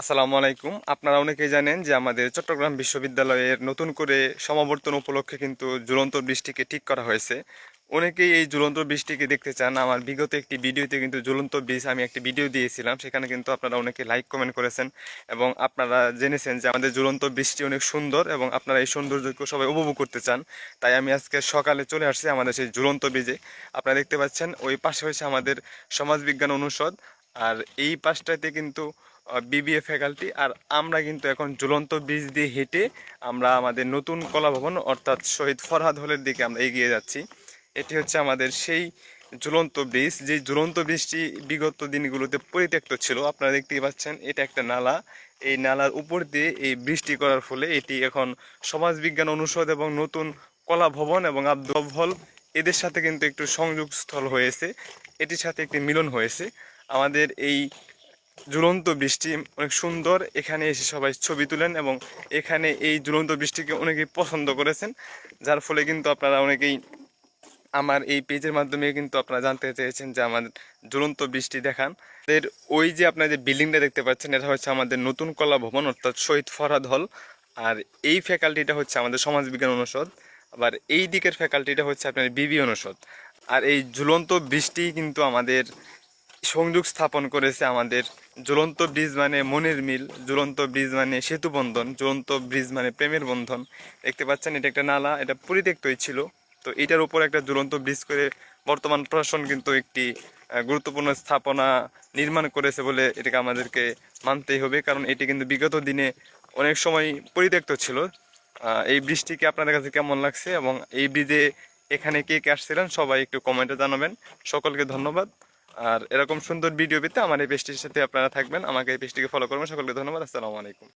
আসসালামু আলাইকুম। আপনারা অনেকেই জানেন যে আমাদের চট্টগ্রাম বিশ্ববিদ্যালয়ের নতুন করে সমাবর্তন উপলক্ষে কিন্তু ঝুলন্ত বৃষ্টিকে ঠিক করা হয়েছে। অনেকেই এই ঝুলন্ত বৃষ্টিকে দেখতে চান। আমার বিগত একটি ভিডিওতে কিন্তু ঝুলন্ত বৃষ্টি আমি একটি ভিডিও দিয়েছিলাম। সেখানে কিন্তু আপনারা অনেকে লাইক কমেন্ট করেছেন এবং আপনারা জেনেছেন যে আমাদের ঝুলন্ত বৃষ্টি অনেক সুন্দর এবং আপনারা এই সৌন্দর্যকে সবাই উপভোগ করতে চান। তাই আমি আজকে সকালে চলে আসছি আমাদের সেই ঝুলন্ত ব্রিজে আপনারা দেখতে পাচ্ছেন, ওই পাশে হয়েছে আমাদের সমাজবিজ্ঞান অনুষদ। আর এই পাশটাতে কিন্তু বিবিএ ফ্যাকাল্টি আর আমরা কিন্তু এখন ঝুলন্ত ব্রিজ দিয়ে হেঁটে আমরা আমাদের নতুন কলা ভবন অর্থাৎ শহীদ ফরহাদ হলের দিকে আমরা এগিয়ে যাচ্ছি। এটি হচ্ছে আমাদের সেই ঝুলন্ত ব্রিজ। যে ঝুলন্ত ব্রিজটি বিগত দিনগুলোতে পরিত্যক্ত ছিল, আপনারা দেখতেই পাচ্ছেন, এটা একটা নালা। এই নালার উপর দিয়ে এই বৃষ্টি করার ফলে এটি এখন সমাজবিজ্ঞান অনুষদ এবং নতুন কলা ভবন এবং আব্দুল হল এদের সাথে কিন্তু একটু সংযোগস্থল হয়েছে। এটির সাথে একটি মিলন হয়েছে। আমাদের এই ঝুলন্ত বৃষ্টি অনেক সুন্দর। এখানে এসে সবাই ছবি তুলেন এবং এখানে এই ঝুলন্ত বৃষ্টিকে অনেকেই পছন্দ করেছেন, যার ফলে কিন্তু আপনারা অনেকেই আমার এই পেজের মাধ্যমে কিন্তু আপনারা জানতে চেয়েছেন যে আমাদের ঝুলন্ত বৃষ্টি দেখান। এর ওই যে আপনারা যে বিল্ডিংটা দেখতে পাচ্ছেন, এটা হচ্ছে আমাদের নতুন কলা ভবন, অর্থাৎ শহীদ ফরহাদ হল। আর এই ফ্যাকাল্টিটা হচ্ছে আমাদের সমাজবিজ্ঞান অনুষদ। আবার এই দিকের ফ্যাকাল্টিটা হচ্ছে আপনার বিবি অনুষদ। আর এই ঝুলন্ত বৃষ্টি কিন্তু আমাদের সংযোগ স্থাপন করেছে আমাদের। ঝুলন্ত ব্রিজ মানে মনের মিল ঝুলন্ত ব্রিজ মানে সেতু বন্ধন ঝুলন্ত ব্রিজ মানে প্রেমের বন্ধন। দেখতে পাচ্ছেন, এটা একটা নালা, এটা পরিত্যক্তই ছিল। তো এটার উপর একটা ঝুলন্ত ব্রিজ করে বর্তমান প্রশাসন কিন্তু একটি গুরুত্বপূর্ণ স্থাপনা নির্মাণ করেছে বলে এটাকে আমাদেরকে মানতেই হবে। কারণ এটি কিন্তু বিগত দিনে অনেক সময় পরিত্যক্ত ছিল। এই বৃষ্টিকে আপনাদের কাছে কেমন লাগছে এবং এই ব্রিজে এখানে কে কে আসছিলেন সবাই একটু কমেন্টে জানাবেন। সকলকে ধন্যবাদ। আর এরকম সুন্দর ভিডিও পেতে আমার এই পেজটির সাথে আপনারা থাকবেন। আমাকে এই পেজটিকে ফলো করবেন। সকলকে ধন্যবাদ। আসসালামু আলাইকুম।